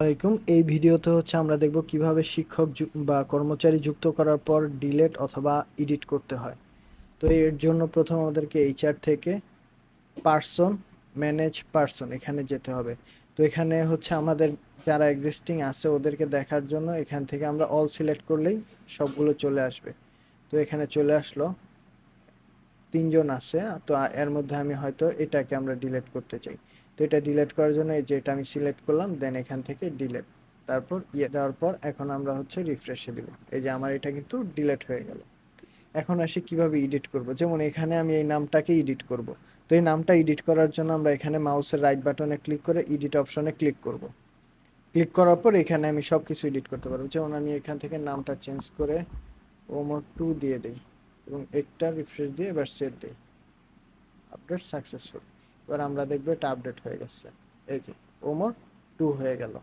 আসসালামাইকুম এই ভিডিওতে হচ্ছে আমরা দেখব কীভাবে শিক্ষক বা কর্মচারী যুক্ত করার পর ডিলেট অথবা এডিট করতে হয়। তো এর জন্য প্রথম আমাদেরকে এইচআর থেকে পার্সন, ম্যানেজ পার্সন এখানে যেতে হবে। তো এখানে হচ্ছে আমাদের যারা এক্সিস্টিং আছে ওদেরকে দেখার জন্য এখান থেকে আমরা অল সিলেক্ট করলেই সবগুলো চলে আসবে। তো এখানে চলে আসলো। তিনজন আছে, তো এর মধ্যে আমি হয়তো এটাকে আমরা ডিলেট করতে চাই। তো এটা ডিলেট করার জন্য এই যে এটা আমি সিলেক্ট করলাম দেন এখান থেকে ডিলেট তারপর ইয়ে দেওয়ার পর এখন আমরা হচ্ছে রিফ্রেশে দিব এই যে আমার এটা কিন্তু ডিলেট হয়ে গেল। এখন আসি কীভাবে এডিট করব? যেমন এখানে আমি এই নামটাকে এডিট করব। তো এই নামটা এডিট করার জন্য আমরা এখানে মাউসের রাইট বাটনে ক্লিক করে এডিট অপশনে ক্লিক করব। ক্লিক করার পর এখানে আমি সব কিছু এডিট করতে পারব। যেমন আমি এখান থেকে নামটা চেঞ্জ করে ওমর টু দিয়ে দিই। এবং একটা রিফ্রেশ দিয়ে এবার সেট দিই। আপডেট সাকসেসফুল এবার আমরা দেখব এটা আপডেট হয়ে গেছে। এই যে ওমর টু হয়ে গেল।